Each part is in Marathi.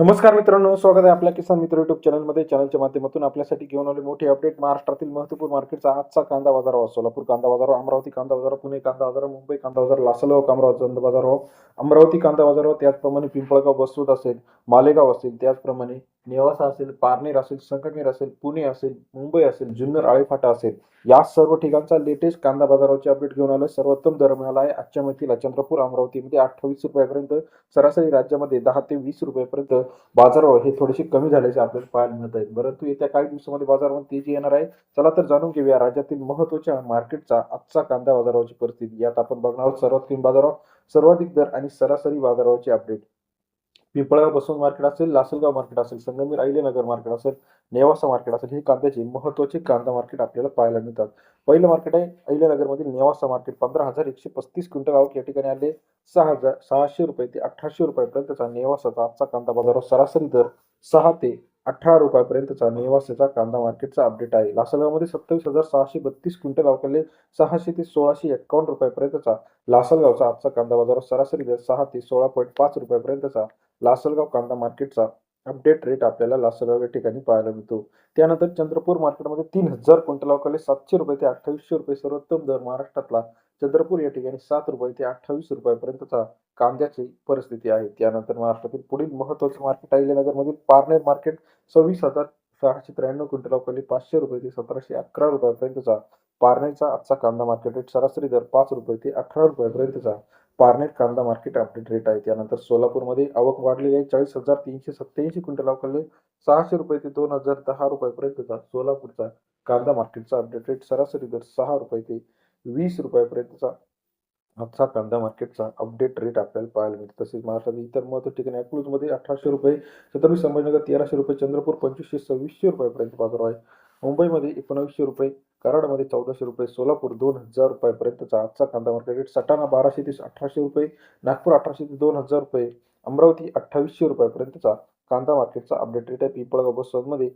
नमस्कार मित्रांनो स्वागत आहे आपल्या किसान मित्र युट्यूब चॅनलमध्ये चॅनलच्या माध्यमातून आपल्यासाठी घेऊन आले मोठे अपडेट महाराष्ट्रातील महत्त्वपूर्ण मार्केटचा आजचा कांदा बाजार बाजारावर सोलापूर कांदा बाजारावर अमरावती कांदा बाजार पुणे कांदा बाजार मुंबई कांदा बाजार लासलगाव कामराव चंद हो अमरावती कांदा बाजारावर त्याचप्रमाणे पिंपळगाव बसूत असेल मालेगाव असेल त्याचप्रमाणे नेवासा असेल पारनेर असेल संकटनेर असेल पुणे असेल मुंबई असेल जुन्नर आळेफाटा असेल या सर्व ठिकाणचा लेटेस्ट कांदा बाजारावरची अपडेट घेऊन आलोय. सर्वोत्तम दर मिळाला आहे. आजच्या माहितीला चंद्रपूर अमरावतीमध्ये अठ्ठावीस रुपयापर्यंत सरासरी राज्यामध्ये दहा ते वीस रुपयापर्यंत बाजारावर हे थोडेसे कमी झाल्याचे आपल्याला पाहायला मिळत आहेत. परंतु येत्या काही दिवसामध्ये बाजारामध्ये तेजी येणार आहे. चला तर जाणून घेऊया राज्यातील महत्त्वाच्या मार्केटचा आजचा कांदा बाजारावरची परिस्थिती. यात आपण बघणार आहोत सर्वात कमी बाजारावर सर्वाधिक दर आणि सरासरी बाजारावरची अपडेट पिंपळगाव बसून मार्केट असेल लासलगाव मार्केट असेल संगमेर अहिलेनगर मार्केट असेल नेवासा मार्केट असेल हे कांद्याचे महत्त्वाचे कांदा मार्केट आपल्याला पाहायला मिळतात. पहिलं मार्केट आहे अहिल्यानगरमधील नेवासा मार्केट. पंधरा हजार एकशे पस्तीस क्विंटल आवक या ठिकाणी आले. सहा हजार सहाशे रुपये ते अठराशे रुपयापर्यंतचा नेवासाचा आजचा कांदा बाजारावर हो सरासरी दर सहा ते अठरा रुपयापर्यंतचा नेवासेचा कांदा मार्केटचा अपडेट आहे. लासलगावमध्ये सत्तावीस हजार सहाशे बत्तीस क्विंटल अवकाले सहाशे ते सोळाशे एक्कावन्न रुपयापर्यंतचा लासलगावचा आजचा कांदा बाजारावर हो सरासरी दर सहा ते सोळा पॉईंट पाच रुपयापर्यंतचा लासलगाव कांदा मार्केटचा अपडेट रेट आपल्याला लासलगाव या ठिकाणी पाहायला मिळतो. त्यानंतर चंद्रपूर मार्केटमध्ये तीन हजार क्विंटलावकाले सातशे रुपये ते अठ्ठावीसशे रुपये सर्वोत्तम दर महाराष्ट्रातला. चंद्रपूर या ठिकाणी सात रुपये ते अठ्ठावीस रुपयापर्यंतचा कांद्याची परिस्थिती आहे. त्यानंतर महाराष्ट्रातील पुढील महत्त्वाचे मार्केट आहे पारनेर मार्केट सव्वीस हजार सहाशे त्र्याण्णव क्विंटलावकाली पाचशे रुपये ते सतराशे अकरा रुपयापर्यंतचा. पारनेरचा आजचा कांदा मार्केट रेट सरासरी दर पाच रुपये ते अठरा रुपयापर्यंतचा. पारनेर कांदा मार्केट अपडेट रेट आहे. त्यानंतर सोलापूरमध्ये आवक वाढलेली आहे. चाळीस हजार तीनशे सत्त्याऐंशी क्विंटल अवकाले सहाशे रुपये ते दोन हजार दहा रुपयापर्यंतचा सोलापूरचा कांदा मार्केटचा अपडेट रेट सरासरी दर सहा रुपये ते वीस रुपयापर्यंतचा आजचा कांदा मार्केटचा अपडेट रेट आपल्याला पाहायला मिळतो. तसेच महाराष्ट्रातील इतर महत्त्व ठिकाणी अकलूजमध्ये अठराशे रुपये छत्रपती संभाजीनगर तेराशे रुपये चंद्रपूर पंचवीसशे सव्वीसशे रुपयापर्यंत बाजार आहे. मुंबईमध्ये एकोणावीसशे रुपये कराडमध्ये चौदाशे रुपये सोलापूर दोन हजार रुपयापर्यंतचा आजचा कांदा मार्केट रेट सटाणा बाराशे ते अठराशे रुपये नागपूर अठराशे ते दोन हजार रुपये अमरावती अठ्ठावीसशे रुपयापर्यंतचा कांदा मार्केटचा अपडेट रेट आहे पिंपळगाव बसमध्ये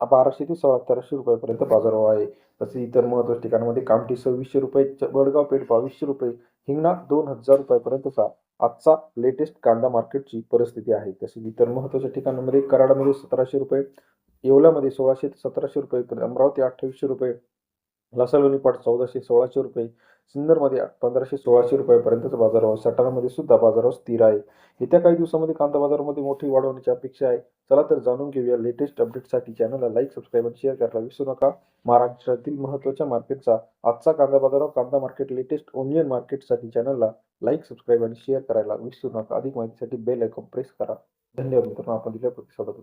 बाराशे ते सोळा तेराशे रुपयापर्यंत बाजारभाव आहे. तसेच इतर महत्त्वाच्या ठिकाणामध्ये कामठी सव्वीसशे रुपये च- वडगाव पेठ बावीसशे रुपये हिंगणा दोन हजार रुपयापर्यंतचा आजचा लेटेस्ट कांदा मार्केटची परिस्थिती आहे. तसेच इतर महत्त्वाच्या ठिकाणामध्ये कराडामध्ये सतराशे रुपये येवल्यामध्ये सोळाशे ते सतराशे रुपये अमरावती अठ्ठावीसशे रुपये लासलवणी पाट चौदाशे सोळाशे रुपये सिन्नरमध्ये पंधराशे सोळाशे रुपयापर्यंतचा बाजारभाव सटाणामध्ये सुद्धा बाजारभाव स्थिर आहे. येत्या काही दिवसामध्ये कांदा बाजारामध्ये मोठी वाढ होण्याची अपेक्षा आहे. चला तर जाणून घेऊया लेटेस्ट अपडेटसाठी चॅनलला लाईक सबस्क्राईब आणि शेअर करायला विसरू नका. महाराष्ट्रातील महत्त्वाच्या मार्केटचा आजचा कांदा बाजारावर कांदा मार्केट लेटेस्ट ओनियन मार्केटसाठी चॅनलला लाईक सबस्क्राईब आणि शेअर करायला विसरू नका. अधिक माहितीसाठी बेल आयकॉन प्रेस करा. धन्यवाद मित्रांनो. आपण दिल्या प्रतिसादाबद्दल.